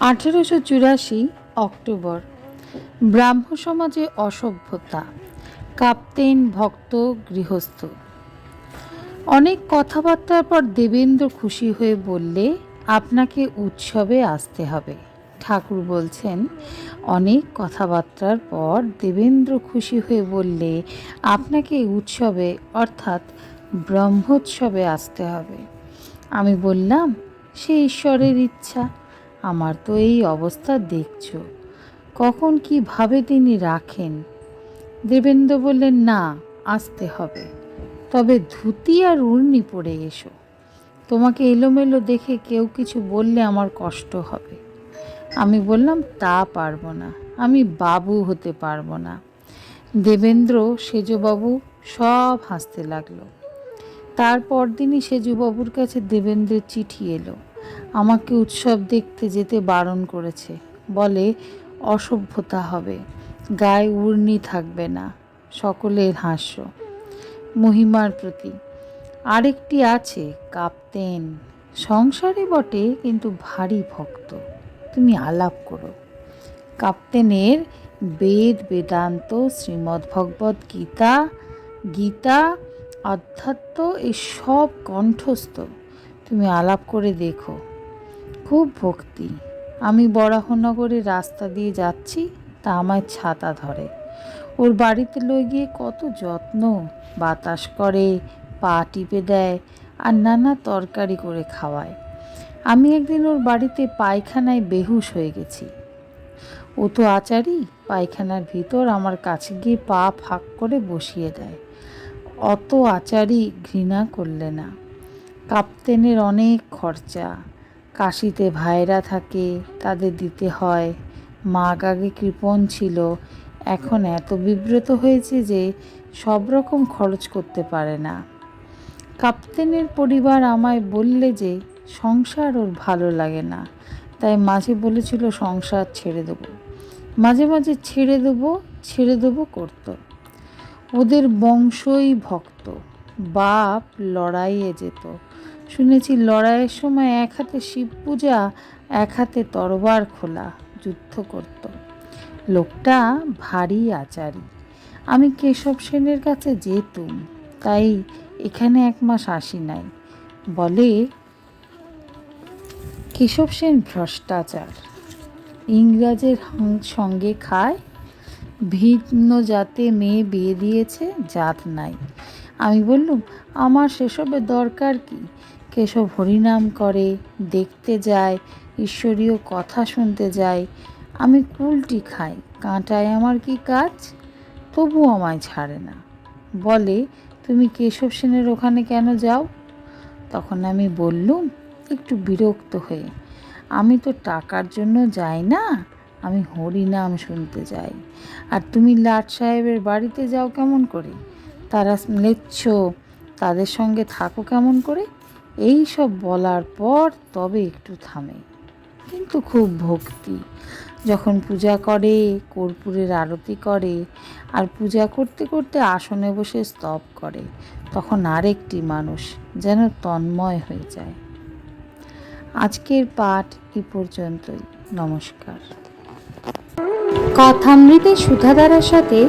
আঠেরোশো চুরাশি অক্টোবর। ব্রাহ্ম সমাজে অসভ্যতা। কাপ্তেন ভক্ত গৃহস্থ। অনেক কথাবার্তার পর দেবেন্দ্র খুশি হয়ে বললে, আপনাকে উৎসবে আসতে হবে। ঠাকুর বলছেন, অনেক কথাবার্তার পর দেবেন্দ্র খুশি হয়ে বললে, আপনাকে উৎসবে, অর্থাৎ ব্রহ্মোৎসবে আসতে হবে। আমি বললাম, সে ঈশ্বরের ইচ্ছা। আমার তো এই অবস্থা দেখছ। কখন কীভাবে তিনি রাখেন? দেবেন্দ্র বললেন, না, আসতে হবে। তবে ধুতি আর উর্নি পরে এসো। তোমাকে এলোমেলো দেখে কেউ কিছু বললে আমার কষ্ট হবে। আমি বললাম, তা পারব না। আমি বাবু হতে পারব না। দেবেন্দ্র সেজবাবু সব হাসতে লাগল। তারপর দিনই সেজুবাবুর কাছে দেবেন্দ্রের চিঠি এলো। আমাকে উৎসব দেখতে যেতে বারণ করেছে। বলে, অসভ্যতা হবে। গায়ে উর্নি থাকবে না। সকলের হাস্য। মহিমার প্রতি। আরেকটি আছে কাপ্তেন। সংসারে বটে, কিন্তু ভারী ভক্ত। তুমি আলাপ করো। কাপ্তেনের বেদ বেদান্ত, শ্রীমদ্ ভগবত গীতা গীতা, আধ্যাত্ম এই সব কণ্ঠস্থ। তুমি আলাপ করে দেখো। খুব ভক্তি। আমি বরাহনগরে রাস্তা দিয়ে যাচ্ছি, তা আমায় ছাতা ধরে। ওর বাড়িতে লই গিয়ে কত যত্ন। বাতাস করে, পা টিপে দেয় আর নানা তরকারি করে খাওয়ায়। আমি একদিন ওর বাড়িতে পায়খানায় বেহুশ হয়ে গেছি। ও তো আচারি, পায়খানার ভিতর আমার কাছে গিয়ে পা ফাঁক করে বসিয়ে দেয়। অত আচারি ঘৃণা করলে না। কাপ্তেনের অনেক খরচা। কাশিতে ভাইরা থাকে, তাদের দিতে হয়। মাগ আগে কৃপণ ছিল, এখন এত বিব্রত হয়েছে যে সব রকম খরচ করতে পারে না। কাপ্তেনের পরিবার আমায় বললে যে সংসার ওর ভালো লাগে না, তাই মাঝে বলেছিল সংসার ছেড়ে দেবো। মাঝে মাঝে ছেড়ে দেবো ছেড়ে দেবো করতো। ওদের বংশই ভক্ত। বাপ লড়াইয়ে যেত। শুনেছি লড়াইয়ের সময় এক হাতে শিব পূজা, এক হাতে তরবার খোলা, যুদ্ধ করত। লোকটা ভারী আচারী। আমি কেশব সেনের কাছে যেতুম, তাই এখানে এক মাস আসি নাই। বলে, কেশব সেন ভ্রষ্টাচার। ইংরাজের সঙ্গে খায়, ভিন্ন জাতে মেয়ে বিয়ে দিয়েছে, জাত নাই। আমি বললুম, আমার সেসবের দরকার কি? কেশব হরিনাম করে, দেখতে যায়, ঈশ্বরীয় কথা শুনতে যায়। আমি কুলটি খাই, কাঁটায় আমার কি কাজ? তবু আমায় ছাড়ে না। বলে, তুমি কেশব সেনের ওখানে কেন যাও? তখন আমি বললুম, একটু বিরক্ত হয়ে। আমি তো টাকার জন্য যাই না, আমি হরিনাম শুনতে যাই। আর তুমি লাট সাহেবের বাড়িতে যাও কেমন করে? তারা লেচ্ছ তাদের সঙ্গে থাকো কেমন করে? এই সব বলার পর তবে একটু থামে। কিন্তু খুব ভক্তি। যখন পূজা করে, কর্পূরের আরতি করে, আর পূজা করতে করতে আসনে বসে স্তব করে, তখন আরেকটি মানুষ যেন তন্ময় হয়ে যায়। আজকের পাঠ এই পর্যন্তই। নমস্কার। কথামৃতে সুধাধারার সাথে